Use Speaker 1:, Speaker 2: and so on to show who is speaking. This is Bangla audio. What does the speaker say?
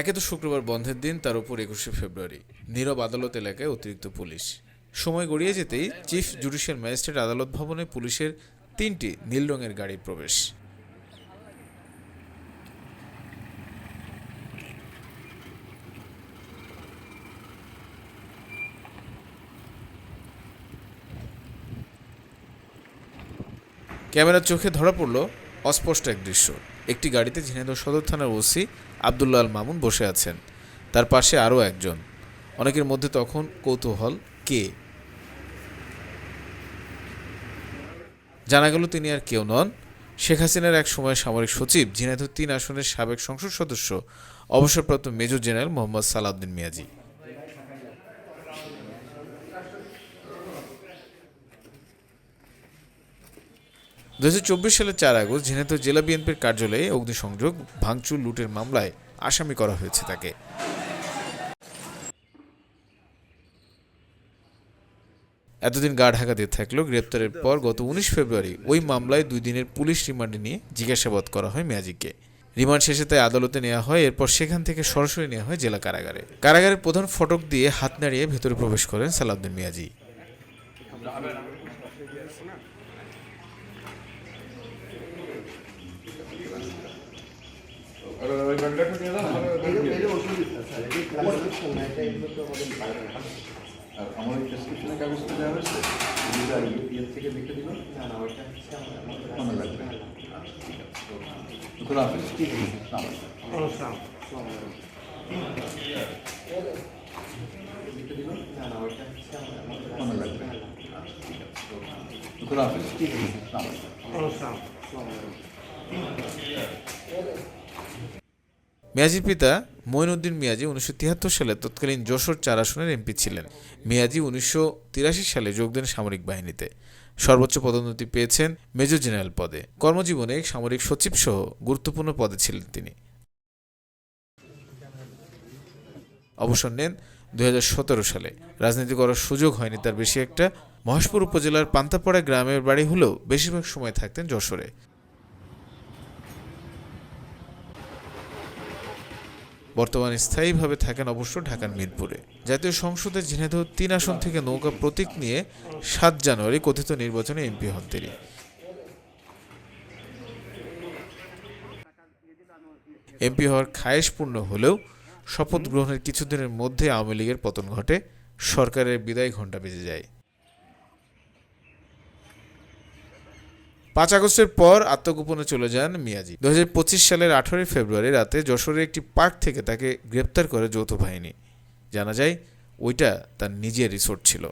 Speaker 1: একে তো শুক্রবার বন্ধের দিন, তার উপর একুশে ফেব্রুয়ারি। নীরব আদালত এলাকায় অতিরিক্ত পুলিশ। সময় গড়িয়ে যেতেই চিফ জুডিশিয়াল ম্যাজিস্ট্রেট আদালত ভবনে পুলিশের তিনটি নীল রঙের গাড়ির প্রবেশ। ক্যামেরার চোখে ধরা পড়ল অস্পষ্ট এক দৃশ্য। একটি গাড়িতে ঝিনাইদহ সদর থানার ওসি আবদুল্লাহ আল মামুন বসে আছেন। তার পাশে আরও একজন। অনেকের মধ্যে তখন কৌতূহল কে? জানা গেল তিনি আর কেউ নন। শেখ হাসিনার এক সময় সামরিক সচিব, ঝিনাইদহ তিন আসনের সাবেক সংসদ সদস্য, অবসরপ্রাপ্ত মেজর জেনারেল মোহাম্মদ সালাউদ্দিন মিয়াজি। দু সালের চার আগস্ট ঝিনাইদহ জেলা বিএনপির কার্যালয়ে অগ্নিসংযোগ, ভাঙচুর, লুটের মামলায় আসামি করা হয়েছে তাকে। এতদিন গা ঢাকা দিয়ে থাকলেও গ্রেপ্তারের পর গত উনিশ ফেব্রুয়ারি ওই মামলায় দুই দিনের পুলিশ রিমান্ডে নিয়ে জিজ্ঞাসাবাদ করা হয় ম্যাজিককে। রিমান্ড শেষে তাই আদালতে নেওয়া হয়, এরপর সেখান থেকে সরাসরি নেওয়া হয় জেলা কারাগারে। কারাগারের প্রধান ফটক দিয়ে হাত নাড়িয়ে ভেতরে প্রবেশ করেন সালাউদ্দিন মিয়াজি।
Speaker 2: আর আমার ওই প্রেসক্রিপশনের কাগজটা দেওয়া হয়েছে দুটো আর ইউপিএফ থেকে দেখে দিল
Speaker 3: না না ওইটা হচ্ছে আমার- আমাদের
Speaker 2: আমার লাগবে খোলা হাফেজ ঠিক আছে সালাম
Speaker 3: না না ওইটা হচ্ছে আমার- আমাদের
Speaker 2: আমার লাগবে খোলা হাফেজ ঠিক আছে সালাম
Speaker 1: মিয়াজির পিতা মঈনুদ্দিন মিয়াজি উনিশশো তিয়াত্তর সালে তৎকালীন যশোর চার আসনের এমপি ছিলেন। মিয়াজি উনিশশো তিরাশি সালে যোগ দেন সামরিক বাহিনীতে। সর্বোচ্চ পদোন্নতি পেয়েছেন মেজর জেনারেল পদে। কর্মজীবনে সামরিক সচিব সহ গুরুত্বপূর্ণ পদে ছিলেন তিনি। অবসর নেন দু হাজার সতেরো সালে। রাজনীতি করার সুযোগ হয়নি তার বেশি একটা। মহেশপুর উপজেলার পান্তাপাড়া গ্রামের বাড়ি হলেও বেশিরভাগ সময় থাকতেন যশোরে। বর্তমানে স্থায়ীভাবে থাকেন অবশ্য ঢাকার মিরপুরে। জাতীয় সংসদের ঝিনাইদহ তিন আসন থেকে নৌকা প্রতীক নিয়ে সাত জানুয়ারি কথিত নির্বাচনে এমপি হন তিনি। এমপি হওয়ার খায়েশ পূর্ণ হলেও শপথ গ্রহণের কিছুদিনের মধ্যে আওয়ামী লীগের পতন ঘটে, সরকারের বিদায় ঘণ্টা বেজে যায়। পাঁচ আগস্টের পর আত্মগোপনে চলে যান মিয়াজি। দু হাজার পঁচিশ সালের আঠারোই ফেব্রুয়ারি রাতে যশোরের একটি পার্ক থেকে তাকে গ্রেপ্তার করে যৌথ বাহিনী। জানা যায়, ওইটা তার নিজের রিসোর্ট ছিল।